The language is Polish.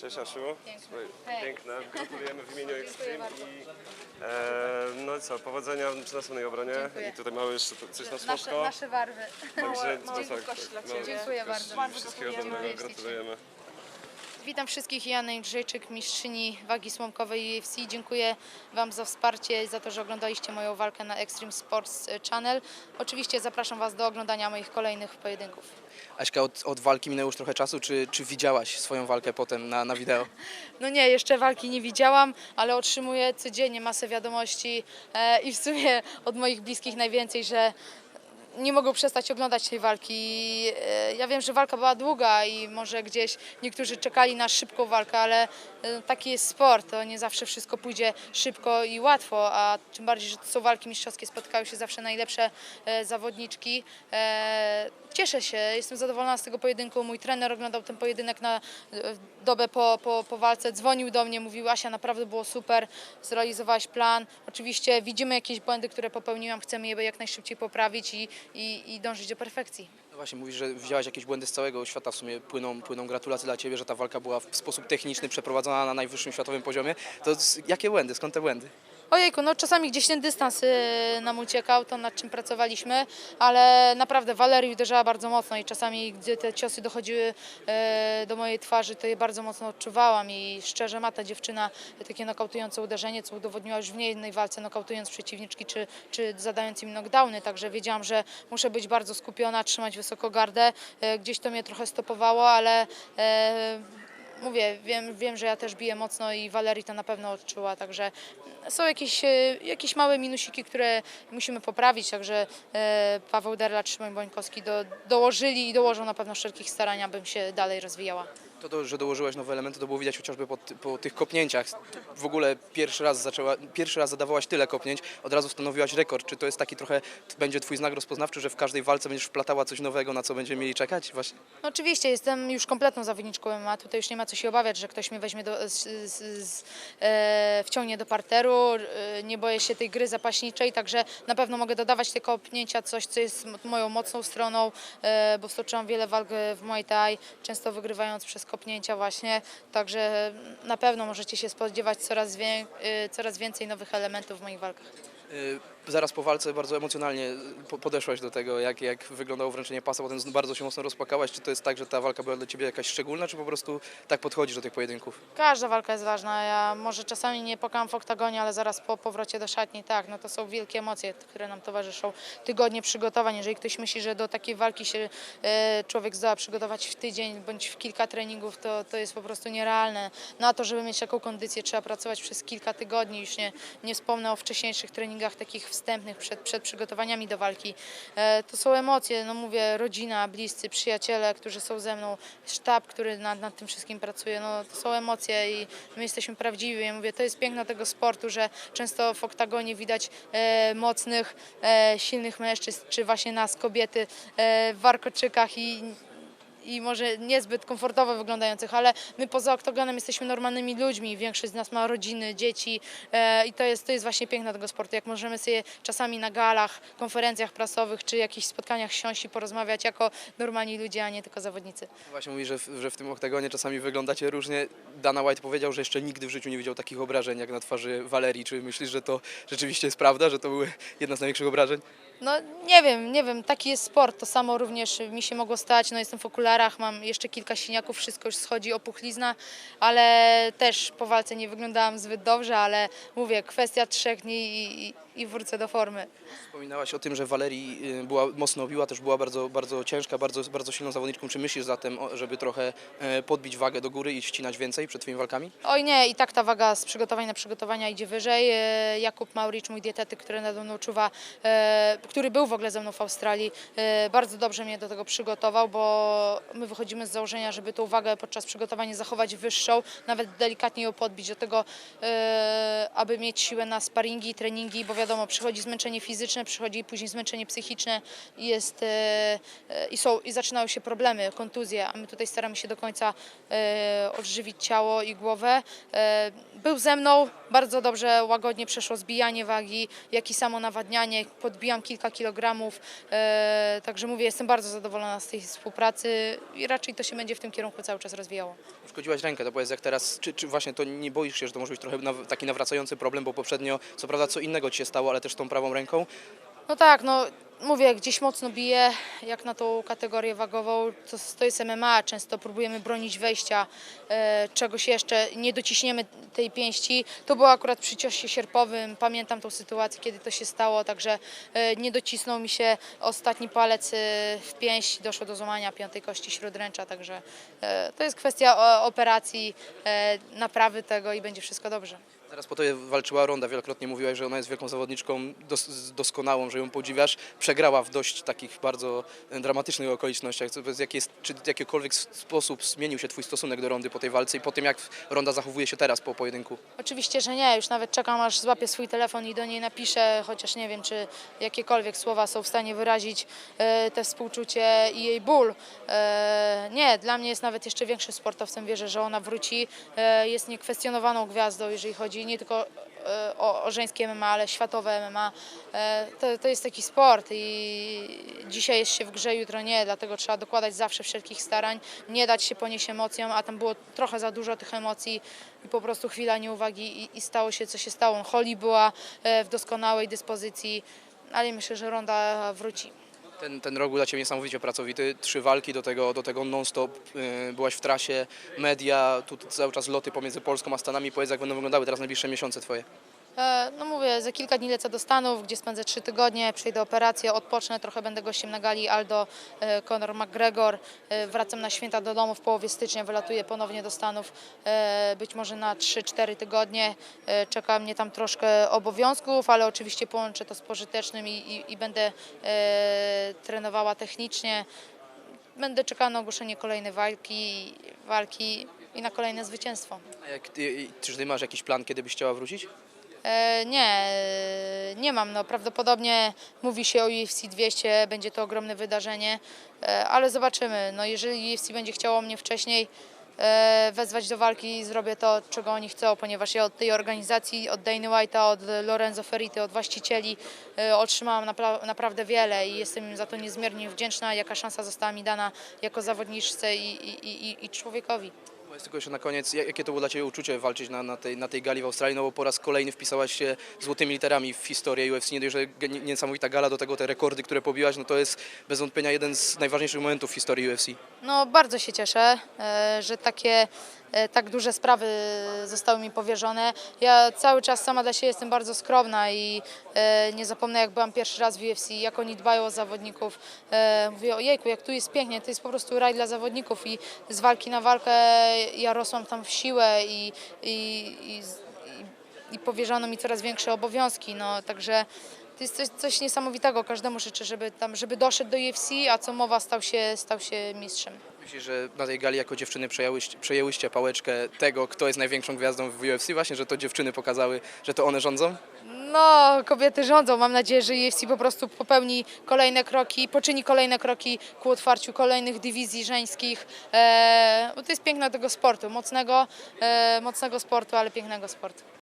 Cześć Asiu. Piękne. Słuchaj, Hej. Piękne. Gratulujemy w imieniu Extreme i e, no i co, powodzenia przy następnej obronie. Dziękuję. I tutaj mamy jeszcze coś na Nasze, słówko. nasze barwy. Także małe no tak, no. Dziękuję bardzo. Wszystkiego dobrego, gratulujemy. Witam wszystkich, Jana Jędrzejczyk, mistrzyni wagi słomkowej UFC. Dziękuję Wam za wsparcie i za to, że oglądaliście moją walkę na Extreme Sports Channel. Oczywiście zapraszam Was do oglądania moich kolejnych pojedynków. Aśka, od, od walki minęło już trochę czasu, czy, czy widziałaś swoją walkę potem na, na wideo? No nie, jeszcze walki nie widziałam, ale otrzymuję codziennie masę wiadomości e, i w sumie od moich bliskich najwięcej, że nie mogą przestać oglądać tej walki. E, Ja wiem, że walka była długa i może gdzieś niektórzy czekali na szybką walkę, ale e, taki jest sport, to nie zawsze wszystko pójdzie szybko i łatwo, a tym bardziej, że to są walki mistrzowskie, spotkają się zawsze najlepsze e, zawodniczki. Cieszę się, jestem zadowolona z tego pojedynku. Mój trener oglądał ten pojedynek na e, dobę po, po, po walce, dzwonił do mnie, mówił Asia, naprawdę było super, zrealizowałaś plan. Oczywiście widzimy jakieś błędy, które popełniłam, chcemy je jak najszybciej poprawić i, i, i dążyć do perfekcji. No właśnie, mówisz, że widziałaś jakieś błędy z całego świata, w sumie płyną, płyną gratulacje dla Ciebie, że ta walka była w sposób techniczny przeprowadzona na najwyższym światowym poziomie. To jakie błędy, skąd te błędy? Ojejku, no czasami gdzieś ten dystans y, nam uciekał, to nad czym pracowaliśmy, ale naprawdę Walerii uderzała bardzo mocno i czasami, gdy te ciosy dochodziły y, do mojej twarzy, to je bardzo mocno odczuwałam i szczerze ma ta dziewczyna takie nokautujące uderzenie, co udowodniła już w niejednej walce, nokautując przeciwniczki czy, czy zadając im knockdowny, także wiedziałam, że muszę być bardzo skupiona, trzymać wysoko gardę, Y, gdzieś to mnie trochę stopowało, ale y, Mówię, wiem, wiem, że ja też biję mocno i Walerii to na pewno odczuła, także są jakieś, e, jakieś małe minusiki, które musimy poprawić, także e, Paweł Derla czy Szymon Bońkowski do, dołożyli i dołożą na pewno wszelkich starań, abym się dalej rozwijała. To, to, że dołożyłaś nowe elementy, to było widać chociażby po, po tych kopnięciach. W ogóle pierwszy raz zaczęła, pierwszy raz zadawałaś tyle kopnięć, od razu stanowiłaś rekord. Czy to jest taki trochę, będzie Twój znak rozpoznawczy, że w każdej walce będziesz wplatała coś nowego, na co będziemy mieli czekać? Właśnie. No oczywiście, jestem już kompletną zawodniczką MMA, tutaj już nie ma co się obawiać, że ktoś mnie weźmie do, z, z, z, e, wciągnie do parteru, e, nie boję się tej gry zapaśniczej, także na pewno mogę dodawać te kopnięcia, coś co jest moją mocną stroną, e, bo stoczyłam wiele walk w Muay Thai, często wygrywając przez kopnięcia właśnie, także na pewno możecie się spodziewać coraz, wie, e, coraz więcej nowych elementów w moich walkach. Zaraz po walce bardzo emocjonalnie po- podeszłaś do tego, jak, jak wyglądało wręczenie pasa, potem bardzo się mocno rozpłakałaś. Czy to jest tak, że ta walka była dla Ciebie jakaś szczególna, czy po prostu tak podchodzisz do tych pojedynków? Każda walka jest ważna. Ja może czasami nie pokałam w oktagonie, ale zaraz po powrocie do szatni, tak, no to są wielkie emocje, które nam towarzyszą. Tygodnie przygotowań. Jeżeli ktoś myśli, że do takiej walki się e, człowiek zdoła przygotować w tydzień bądź w kilka treningów, to, to jest po prostu nierealne. Na to, żeby mieć taką kondycję, trzeba pracować przez kilka tygodni. Już nie, nie wspomnę o wcześniejszych treningach takich wstępnych przed, przed przygotowaniami do walki. E, to są emocje, no mówię, rodzina, bliscy, przyjaciele, którzy są ze mną, sztab, który nad, nad tym wszystkim pracuje, no to są emocje i my jesteśmy prawdziwi. Ja mówię, to jest piękno tego sportu, że często w oktagonie widać e, mocnych, e, silnych mężczyzn, czy właśnie nas, kobiety, e, w warkoczykach i i może niezbyt komfortowo wyglądających, ale my poza oktagonem jesteśmy normalnymi ludźmi. Większość z nas ma rodziny, dzieci e, i to jest, to jest właśnie piękno tego sportu. Jak możemy sobie czasami na galach, konferencjach prasowych czy jakichś spotkaniach siąść i porozmawiać jako normalni ludzie, a nie tylko zawodnicy. Właśnie mówi, że w, że w tym oktagonie czasami wyglądacie różnie. Dana White powiedział, że jeszcze nigdy w życiu nie widział takich obrażeń jak na twarzy Walerii. Czy myślisz, że to rzeczywiście jest prawda, że to były jedna z największych obrażeń? No nie wiem, nie wiem, taki jest sport, to samo również mi się mogło stać, no jestem w okularach, mam jeszcze kilka siniaków, wszystko już schodzi, opuchlizna, ale też po walce nie wyglądałam zbyt dobrze, ale mówię, kwestia trzech dni i, i, i wrócę do formy. Wspominałaś o tym, że Walerii y, była mocno biła, też była bardzo, bardzo ciężka, bardzo, bardzo silną zawodniczką. Czy myślisz zatem, żeby trochę e, podbić wagę do góry i wcinać więcej przed Twoimi walkami? Oj nie, i tak ta waga z przygotowań na przygotowania idzie wyżej. E, Jakub Mauricz, mój dietetyk, który nade mną czuwa, e, który był w ogóle ze mną w Australii, bardzo dobrze mnie do tego przygotował, bo my wychodzimy z założenia, żeby tą wagę podczas przygotowania zachować wyższą, nawet delikatnie ją podbić do tego, aby mieć siłę na sparingi, treningi, bo wiadomo, wiadomo, przychodzi zmęczenie fizyczne, przychodzi później zmęczenie psychiczne i, jest, e, e, i, są, i zaczynają się problemy, kontuzje, a my tutaj staramy się do końca e, odżywić ciało i głowę. Był ze mną, bardzo dobrze, łagodnie przeszło zbijanie wagi, jak i samo nawadnianie, podbijam kilka kilogramów, także mówię, jestem bardzo zadowolona z tej współpracy i raczej to się będzie w tym kierunku cały czas rozwijało. Uszkodziłaś rękę, to powiedz jak teraz, czy, czy właśnie to nie boisz się, że to może być trochę taki nawracający problem, bo poprzednio co prawda co innego ci się stało, ale też tą prawą ręką. No tak, no mówię, gdzieś mocno bije, jak na tą kategorię wagową, to, to jest MMA, często próbujemy bronić wejścia, e, czegoś jeszcze, nie dociśniemy tej pięści. To było akurat przy ciosie sierpowym, pamiętam tą sytuację, kiedy to się stało, także e, nie docisnął mi się ostatni palec e, w pięść, doszło do złamania piątej kości śródręcza, także e, to jest kwestia operacji, e, naprawy tego i będzie wszystko dobrze. Zaraz po tobie walczyła Ronda, wielokrotnie mówiłaś, że ona jest wielką zawodniczką dos, doskonałą, że ją podziwiasz. Przegrała w dość takich bardzo e, dramatycznych okolicznościach. Jak jest, czy w jakikolwiek sposób zmienił się twój stosunek do Rondy po tej walce i po tym, jak Ronda zachowuje się teraz po pojedynku? Oczywiście, że nie. Już nawet czekam, aż złapię swój telefon i do niej napiszę, chociaż nie wiem, czy jakiekolwiek słowa są w stanie wyrazić e, te współczucie i jej ból. E, nie, dla mnie jest nawet jeszcze większym sportowcem. Wierzę, że ona wróci. E, jest niekwestionowaną gwiazdą, jeżeli chodzi nie tylko e, o, o żeńskie MMA, ale światowe MMA. E, to, to jest taki sport i dzisiaj jest się w grze, jutro nie, dlatego trzeba dokładać zawsze wszelkich starań, nie dać się ponieść emocjom, a tam było trochę za dużo tych emocji i po prostu chwila nieuwagi i, i stało się, co się stało. Holly była e, w doskonałej dyspozycji, ale myślę, że Ronda wróci. Ten, ten rok był dla Ciebie niesamowicie pracowity. Trzy walki do tego, do tego non-stop. Yy, byłaś w trasie, media, tu cały czas loty pomiędzy Polską a Stanami. Powiedz, jak będą wyglądały teraz najbliższe miesiące Twoje. E, No mówię, za kilka dni lecę do Stanów, gdzie spędzę trzy tygodnie, przejdę operację, odpocznę, trochę będę gościem na gali Aldo, e, Conor McGregor. E, Wracam na święta do domu w połowie stycznia, wylatuję ponownie do Stanów, być może na 3-4 tygodnie. Czeka mnie tam troszkę obowiązków, ale oczywiście połączę to z pożytecznym i, i, i będę trenowała technicznie. Będę czekała na ogłoszenie kolejnej walki, walki i na kolejne zwycięstwo. A jak ty, czy Ty masz jakiś plan, kiedy byś chciała wrócić? E, nie, e, nie mam. No, prawdopodobnie mówi się o UFC 200, będzie to ogromne wydarzenie, e, ale zobaczymy. No, jeżeli UFC będzie chciało mnie wcześniej wezwać do walki, zrobię to, czego oni chcą, ponieważ ja od tej organizacji, od Dana White'a, od Lorenzo Ferrity, od właścicieli otrzymałam napra- naprawdę wiele i jestem im za to niezmiernie wdzięczna, jaka szansa została mi dana jako zawodniczce i, i, i, i człowiekowi. Powiedz tylko jeszcze na koniec, jak- jakie to było dla Ciebie uczucie walczyć na, na, tej, na tej gali w Australii, no bo po raz kolejny wpisałaś się złotymi literami w historię UFC, nie dość, że niesamowita gala, do tego te rekordy, które pobiłaś, no to jest bez wątpienia jeden z najważniejszych momentów w historii UFC. No bardzo się cieszę, e, że takie tak duże sprawy zostały mi powierzone. Ja cały czas sama dla siebie jestem bardzo skromna i e, nie zapomnę jak byłam pierwszy raz w UFC, jak oni dbają o zawodników. E, Mówię, ojejku, jak tu jest pięknie, to jest po prostu raj dla zawodników i z walki na walkę ja rosłam tam w siłę i, i, i, i powierzano mi coraz większe obowiązki, no także to jest coś, coś niesamowitego. Każdemu życzę, żeby tam, żeby doszedł do UFC, a co mowa stał się, stał się mistrzem. Myślisz, że na tej gali jako dziewczyny przejęłyście, przejęłyście pałeczkę tego, kto jest największą gwiazdą w UFC właśnie, że to dziewczyny pokazały, że to one rządzą? No, kobiety rządzą. Mam nadzieję, że UFC po prostu popełni kolejne kroki, poczyni kolejne kroki ku otwarciu kolejnych dywizji żeńskich, e, bo to jest piękno tego sportu, mocnego, e, mocnego sportu, ale pięknego sportu.